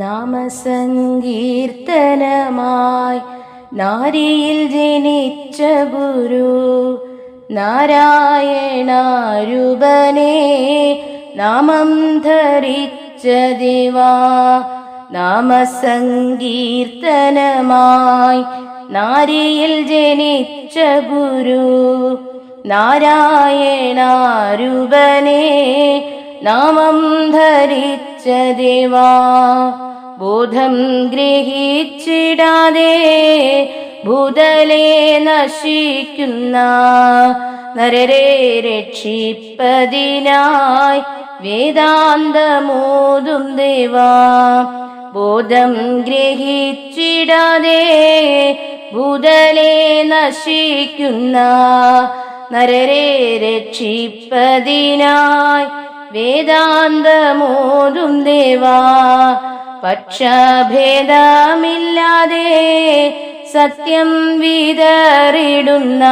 നാമസങ്കീർത്തനമായി നാരിയിൽ ജനിച്ച ഗുരു നാരായണാരൂപനെ നാമം ധരിച്ച ദേവാ നാമസങ്കീർത്തനമായി നാരിയിൽ ജനിച്ച ഗുരു നാരായണാരൂപനെ നാമം ധരിച്ച ദേവാ ബോധം ഗ്രഹിച്ചിടാതെ ഭൂതലെ നശിക്കുന്ന നരരെ രക്ഷിപ്പതിനായി വേദാന്തമോതും ദേവാ ബോധം ഗ്രഹിച്ചിടാതെ ഭൂതലെ നശിക്കുന്ന നരരെ രക്ഷിപ്പതിനായി വേദാന്തമോതും ദേവാ. പക്ഷഭേദമില്ലാതെ സത്യം വിതറിടുന്ന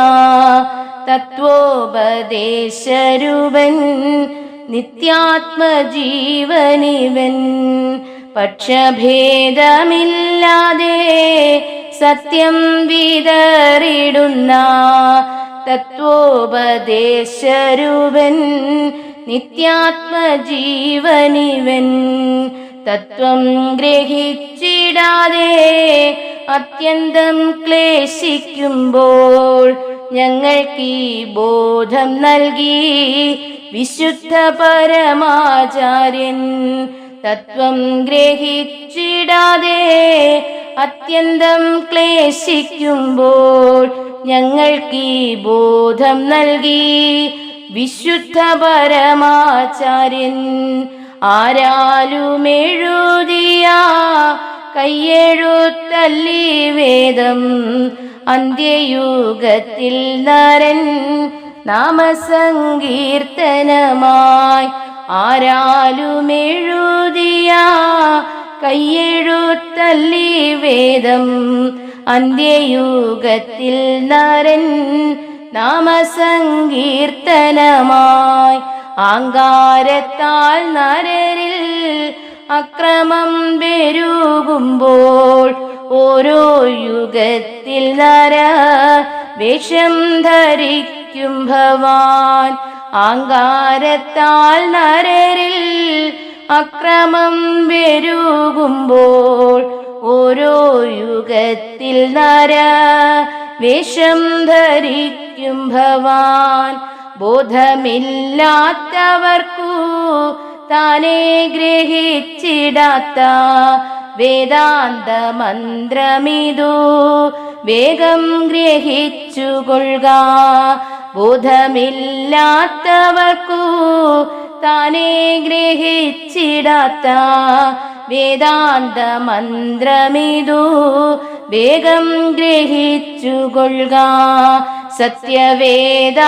തത്വോപദേശരൂപൻ നിത്യാത്മജീവനിവൻ. പക്ഷഭേദമില്ലാതെ സത്യം വിതറിടുന്ന തത്വോപദേശരൂപൻ നിത്യാത്മജീവനിവൻ. തത്വം ഗ്രഹിച്ചിടാതെ അത്യന്തം ക്ലേശിക്കുമ്പോൾ ഞങ്ങൾക്ക് ഈ ബോധം നൽകി വിശുദ്ധ പരമാചാര്യൻ. തത്വം ഗ്രഹിച്ചിടാതെ അത്യന്തം ക്ലേശിക്കുമ്പോൾ ഞങ്ങൾക്ക് ഈ ബോധം നൽകി. വിശുദ്ധ പരമാചാര്യൻ ആരാലും എഴുതിയ കയ്യെഴുത്തല്ലി വേദം അന്ത്യയുഗത്തിൽ നരൻ നാമസങ്കീർത്തനമായി ആരാലും എഴുതിയ കയ്യെഴുത്തല്ലി വേദം അന്ത്യയുഗത്തിൽ നരൻ നാമസങ്കീർത്തനമായി ആങ്കാരത്താൽ നരരിൽ അക്രമം പെരുകുമ്പോൾ ഓരോ യുഗത്തിൽ നര വേഷം ധരിക്കും ഭവാൻ. ആങ്കാരത്താൽ നരരിൽ അക്രമം വരൂകുമ്പോൾ ഓരോ യുഗത്തിൽ നര വേഷം ധരിക്കും ഭവാൻ. ബോധമില്ലാത്തവർക്കു താനെ ഗ്രഹിച്ചിടാത്ത വേദാന്ത മന്ത്രമിതു. വേഗം ഗ്രഹിച്ചുകൊള്ളുക. ബോധമില്ലാത്തവർക്കു താനെ ഗ്രഹിച്ചിടാത്ത വേദാന്ത മന്ത്രമിതു. വേഗം ഗ്രഹിച്ചുകൊള്ളുക സത്യവേദാന്തരൂപൻ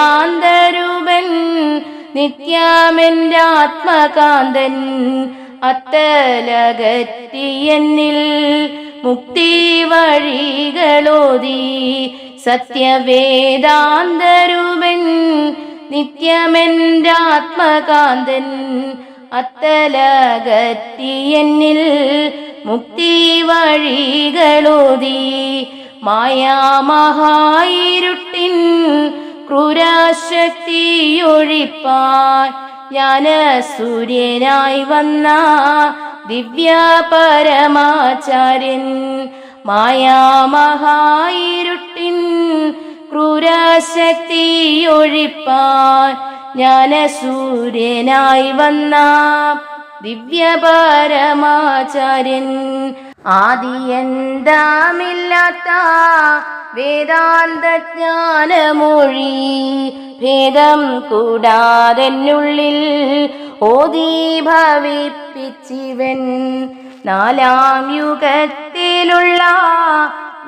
നിത്യാമെന്റെ ആത്മകാന്തൻ അത്തലകറ്റിയെന്നിൽ മുക്തി വഴികളോതി. സത്യവേദാന്തരൂപൻ നിത്യമെന്റെ ആത്മകാന്തൻ അത്തലകറ്റിയെന്നിൽ മുക്തി വഴികളോതി മായാമഹായിരുട്ടിൻ ക്രൂരാശക്തിയൊഴിപ്പാൻ ഞാൻ സൂര്യനായി വന്ന ദിവ്യ പരമാചാര്യൻ മായാമഹായിരുട്ടിൻ ക്രൂരാശക്തിയൊഴിപ്പാൻ ഞാൻ സൂര്യനായി വന്ന ദിവ്യ പരമാചാര്യൻ ആദിയന്താമില്ലാത്ത വേദാന്ത ജ്ഞാനമൊഴി ഭേദം കൂടാതെന്നുള്ളിൽ ഓതി ഭവിപ്പിച്ചിവൻ. നാലാം യുഗത്തിലുള്ള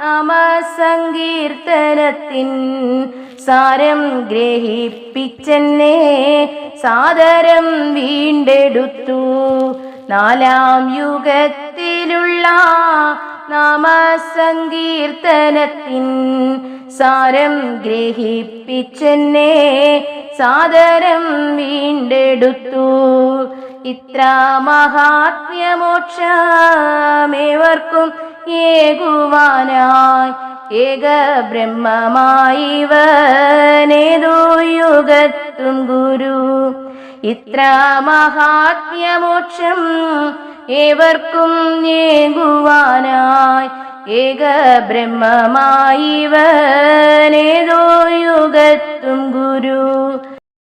നാമസങ്കീർത്തനത്തിൻ സാരം ഗ്രഹിപ്പിച്ചെന്നെ. സാദരം വീണ്ടെടുത്തു. നാലാം യുഗത്തിലുള്ള നാമസങ്കീർത്തനത്തിൻ സാരം ഗ്രഹിപ്പിച്ചെന്നെ. സാദരം വീണ്ടെടുത്തു. ഇത്ര മഹാത്മ്യമോക്ഷമേവർക്കും ഏകുവാനായി ഏക ബ്രഹ്മമായിവനേതോ യുഗത്തും ഗുരു. ഇത്ര മഹാത്മ്യമോക്ഷം ഏവർക്കും ഏകുവാനായി ഏക ബ്രഹ്മമായിവനേതോ യുഗത്തും ഗുരു.